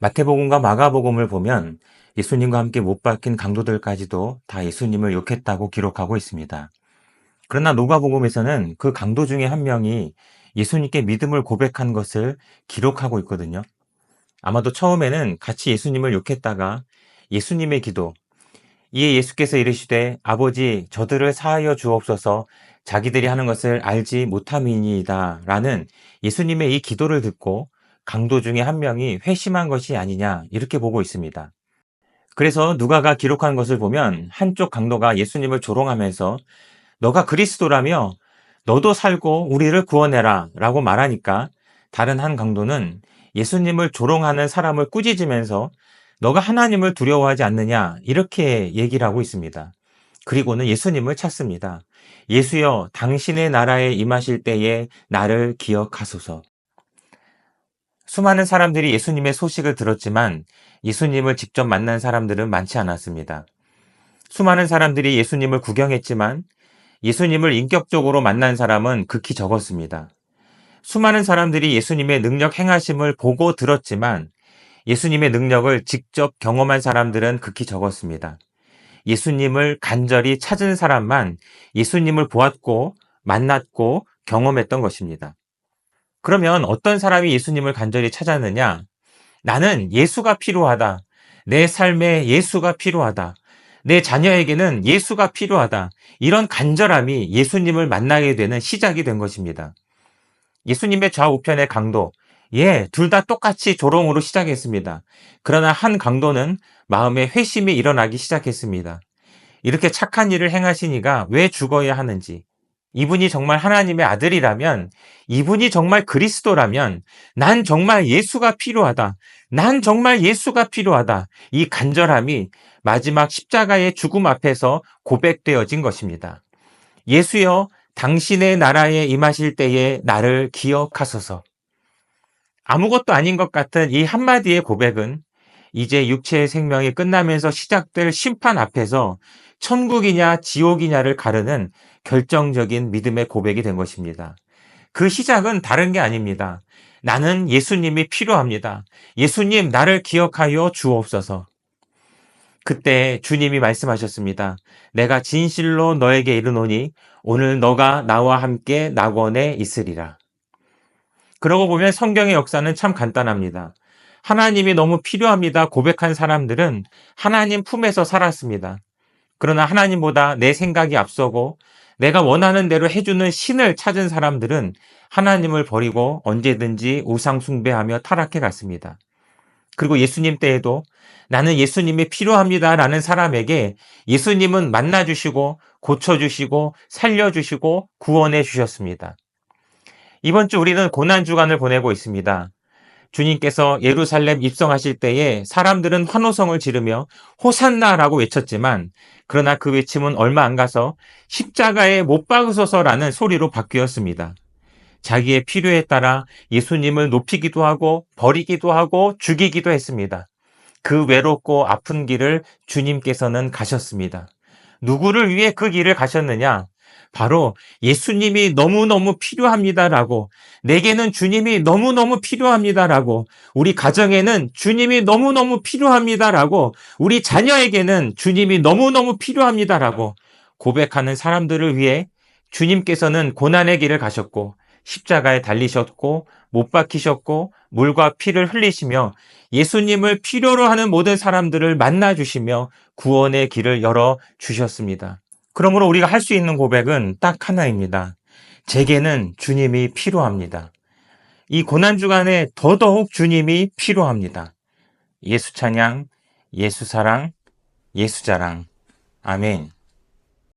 마태복음과 마가복음을 보면 예수님과 함께 못 박힌 강도들까지도 다 예수님을 욕했다고 기록하고 있습니다. 그러나 노가복음에서는 그 강도 중에 한 명이 예수님께 믿음을 고백한 것을 기록하고 있거든요. 아마도 처음에는 같이 예수님을 욕했다가 예수님의 기도, 이에 예수께서 이르시되 아버지 저들을 사하여 주옵소서 자기들이 하는 것을 알지 못함이니이다 라는 예수님의 이 기도를 듣고 강도 중에 한 명이 회심한 것이 아니냐 이렇게 보고 있습니다. 그래서 누가가 기록한 것을 보면 한쪽 강도가 예수님을 조롱하면서 너가 그리스도라며 너도 살고 우리를 구원해라 라고 말하니까 다른 한 강도는 예수님을 조롱하는 사람을 꾸짖으면서 너가 하나님을 두려워하지 않느냐 이렇게 얘기를 하고 있습니다. 그리고는 예수님을 찾습니다. 예수여 당신의 나라에 임하실 때에 나를 기억하소서. 수많은 사람들이 예수님의 소식을 들었지만 예수님을 직접 만난 사람들은 많지 않았습니다. 수많은 사람들이 예수님을 구경했지만 예수님을 인격적으로 만난 사람은 극히 적었습니다. 수많은 사람들이 예수님의 능력 행하심을 보고 들었지만 예수님의 능력을 직접 경험한 사람들은 극히 적었습니다. 예수님을 간절히 찾은 사람만 예수님을 보았고 만났고 경험했던 것입니다. 그러면 어떤 사람이 예수님을 간절히 찾았느냐? 나는 예수가 필요하다. 내 삶에 예수가 필요하다. 내 자녀에게는 예수가 필요하다. 이런 간절함이 예수님을 만나게 되는 시작이 된 것입니다. 예수님의 좌우편의 강도, 예, 둘 다 똑같이 조롱으로 시작했습니다. 그러나 한 강도는 마음에 회심이 일어나기 시작했습니다. 이렇게 착한 일을 행하시니가 왜 죽어야 하는지, 이분이 정말 하나님의 아들이라면, 이분이 정말 그리스도라면, 난 정말 예수가 필요하다. 난 정말 예수가 필요하다. 이 간절함이 마지막 십자가의 죽음 앞에서 고백되어진 것입니다. 예수여, 당신의 나라에 임하실 때에 나를 기억하소서. 아무것도 아닌 것 같은 이 한마디의 고백은 이제 육체의 생명이 끝나면서 시작될 심판 앞에서 천국이냐 지옥이냐를 가르는 결정적인 믿음의 고백이 된 것입니다. 그 시작은 다른 게 아닙니다. 나는 예수님이 필요합니다. 예수님, 나를 기억하여 주옵소서. 그때 주님이 말씀하셨습니다. 내가 진실로 너에게 이르노니 오늘 너가 나와 함께 낙원에 있으리라. 그러고 보면 성경의 역사는 참 간단합니다. 하나님이 너무 필요합니다. 고백한 사람들은 하나님 품에서 살았습니다. 그러나 하나님보다 내 생각이 앞서고 내가 원하는 대로 해주는 신을 찾은 사람들은 하나님을 버리고 언제든지 우상 숭배하며 타락해 갔습니다. 그리고 예수님 때에도 나는 예수님이 필요합니다. 라는 사람에게 예수님은 만나주시고 고쳐주시고 살려주시고 구원해 주셨습니다. 이번 주 우리는 고난주간을 보내고 있습니다. 주님께서 예루살렘 입성하실 때에 사람들은 환호성을 지르며 호산나라고 외쳤지만 그러나 그 외침은 얼마 안 가서 십자가에 못 박으소서라는 소리로 바뀌었습니다. 자기의 필요에 따라 예수님을 높이기도 하고 버리기도 하고 죽이기도 했습니다. 그 외롭고 아픈 길을 주님께서는 가셨습니다. 누구를 위해 그 길을 가셨느냐? 바로 예수님이 너무너무 필요합니다라고, 내게는 주님이 너무너무 필요합니다라고, 우리 가정에는 주님이 너무너무 필요합니다라고, 우리 자녀에게는 주님이 너무너무 필요합니다라고 고백하는 사람들을 위해 주님께서는 고난의 길을 가셨고, 십자가에 달리셨고, 못 박히셨고, 물과 피를 흘리시며 예수님을 필요로 하는 모든 사람들을 만나 주시며 구원의 길을 열어 주셨습니다. 그러므로 우리가 할 수 있는 고백은 딱 하나입니다. 제게는 주님이 필요합니다. 이 고난주간에 더더욱 주님이 필요합니다. 예수 찬양, 예수 사랑, 예수 자랑. 아멘.